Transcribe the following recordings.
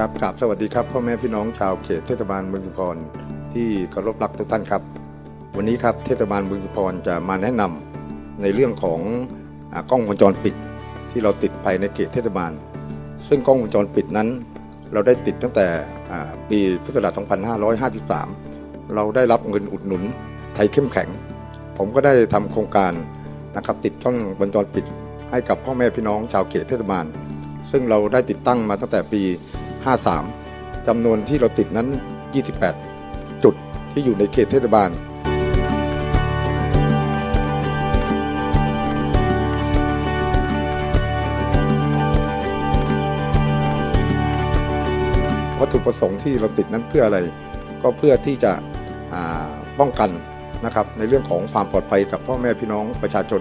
ครับกราบสวัสดีครับพ่อแม่พี่น้องชาวเขตเทศบาลเมืองชุมพรที่เคารพรักทุกท่านครับ วันนี้ครับเทศบาลเมืองชุมพรจะมาแนะนำในเรื่องของอกล้องวงจรปิด ที่เราติดภายในเขตเทศบาล ซึ่งกล้องวงจรปิดนั้น เราได้ติดตั้งแต่ปีพุทธศักราช 2553 เราได้รับเงินอุดหนุนไทยเข้มแข็ง ผมก็ได้ทำโครงการนะครับติดกล้องวงจรปิด ให้กับพ่อแม่พี่น้องชาวเขตเทศบาล ซึ่งเราได้ติดตั้งมาตั้งแต่ปี 53จำนวนที่เราติดนั้น 28 จุดที่อยู่ในเขตเทศบาล วัตถุประสงค์ที่เราติดนั้นเพื่ออะไร ก็เพื่อที่จะป้องกันนะครับในเรื่องของความปลอดภัยกับพ่อแม่พี่น้องประชาชน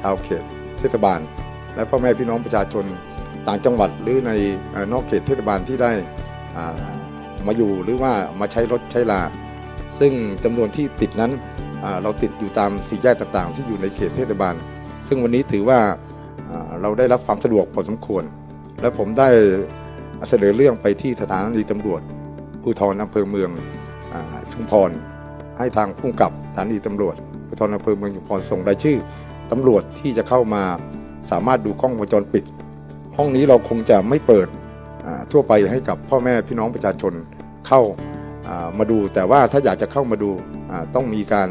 ชาวเขตเทศบาล และพ่อแม่พี่น้องประชาชนต่างจังหวัดหรือในอนอกเขตเทศบาลที่ได้ามาอยู่หรือว่ามาใช้รถใช้ลา ซึ่งจำนวนที่ติดนั้นเราติดอยู่ตามสี่แยกต่างๆ ที่อยู่ในเขตเทศบาล ซึ่งวันนี้ถือว่าาเราได้รับความสะดวกพอสมควร และผมได้เสนอเรื่องไปที่สถานีตำรวจภูธรอำเภอเมืองอชุมพร ให้ทางผู้กำกับสถานีตำรวจภูธรอำเภอเมืองชุมพรส่งรายชื่อตำรวจที่จะเข้ามา สามารถดูกล้องวงจรปิด ห้องนี้เราคงจะไม่เปิดทั่วไปให้กับพ่อแม่พี่น้องประชาชนเข้ามาดูแต่ว่าถ้าอยากจะเข้ามาดูต้องมีการ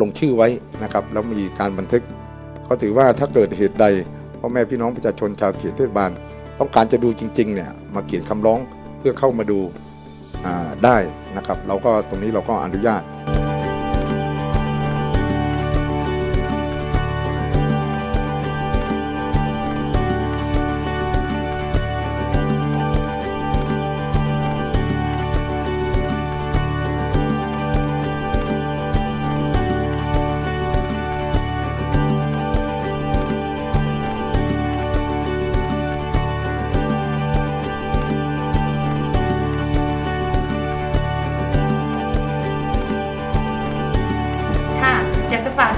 ลงชื่อไว้นะครับ แล้วมีการบันทึกเขาถือว่าถ้าเกิดเหตุใดพ่อแม่พี่น้องประชาชนชาวเขตเทศบาล ต้องการจะดูจริงๆเนี่ยมาเขียนคำร้องเพื่อเข้ามาดูได้นะครับ เราก็ตรงนี้เราก็อนุญาต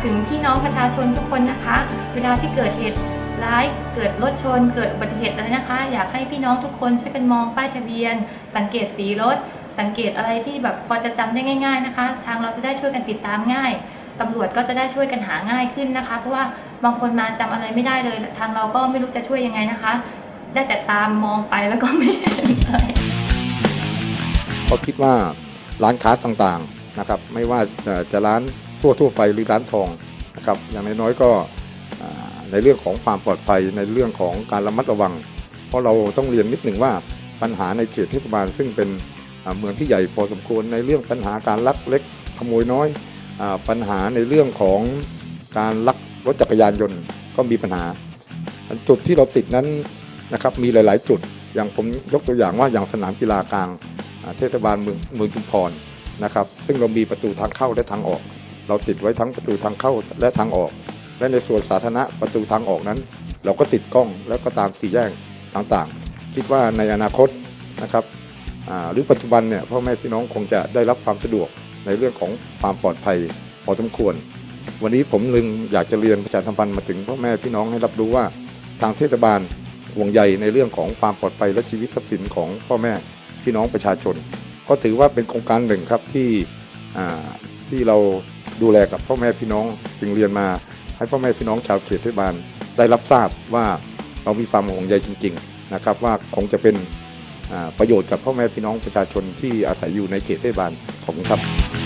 ถึงพี่น้องประชาชนทุกคนนะคะ เวลาที่เกิดเหตุร้ายเกิดรถชน เกิดอุบัติเหตุอะไรนะคะ อยากให้พี่น้องทุกคนช่วยกันมองป้ายทะเบียน สังเกตสีรถ สังเกตอะไรที่แบบพอจะจำได้ง่าย ๆนะคะ ทางเราจะได้ช่วยกันติดตามง่ายตำรวจก็จะได้ช่วยกันหาง่ายขึ้นนะคะ เพราะว่าบางคนมาจำอะไรไม่ได้เลย ทางเราก็ไม่รู้จะช่วยยังไงนะคะ ได้แต่ตามมองไปแล้วก็ไม่เห็นเลยก็คิดว่าร้านค้าต่างๆนะครับ ไม่ว่าจะร้าน ทั่วทั่วๆไปหรือร้านทองนะครับอย่างน้อยๆก็ในเรื่องของความปลอดภัยในเรื่องของการระมัดระวัง เพราะเราต้องเรียนนิดหนึ่งว่าปัญหาในเขตเทศบาลซึ่งเป็นเมืองที่ใหญ่พอสมควรในเรื่องปัญหาการลักเล็กขโมยน้อยอปัญหาในเรื่องของการลักรถจักรยานยนต์ก็มีปัญหา จุดที่เราติดนั้นนะครับมีหลาย ๆ จุดอย่างผมยกตัวอย่างว่าอย่างสนามกีฬากลางเทศบาลเมืองเมืองชุมพรนะครับซึ่งเรามีประตูทางเข้าและทางออก เราติดไว้ทั้งประตูทางเข้าและทางออก และในส่วนสาธารณะประตูทางออกนั้น เราก็ติดกล้องแล้วก็ตามสี่แยกต่างๆ คิดว่าในอนาคตนะครับหรือปัจจุบันเนี่ยพ่อแม่พี่น้องคงจะได้รับความสะดวกในเรื่องของความปลอดภัยพอสมควร วันนี้ผมลึงอยากจะเรียนประชาสัมพันธ์มาถึงพ่อแม่พี่น้องให้รับรู้ว่าทางเทศบาลห่วงใยในเรื่องของความปลอดภัยและชีวิตทรัพย์สินของพ่อแม่พี่น้องประชาชน ก็ถือว่าเป็นโครงการหนึ่งครับที่ที่เรา ดูแลกับพ่อแม่พี่น้องจึงเรียนมา ให้พ่อแม่พี่น้องชาวเขตเทศบาลได้รับทราบว่าเรามีความห่วงใยจริง ๆนะครับ ว่าคงจะเป็นประโยชน์กับพ่อแม่พี่น้องประชาชนที่อาศัยอยู่ในเขตเทศบาลของครับ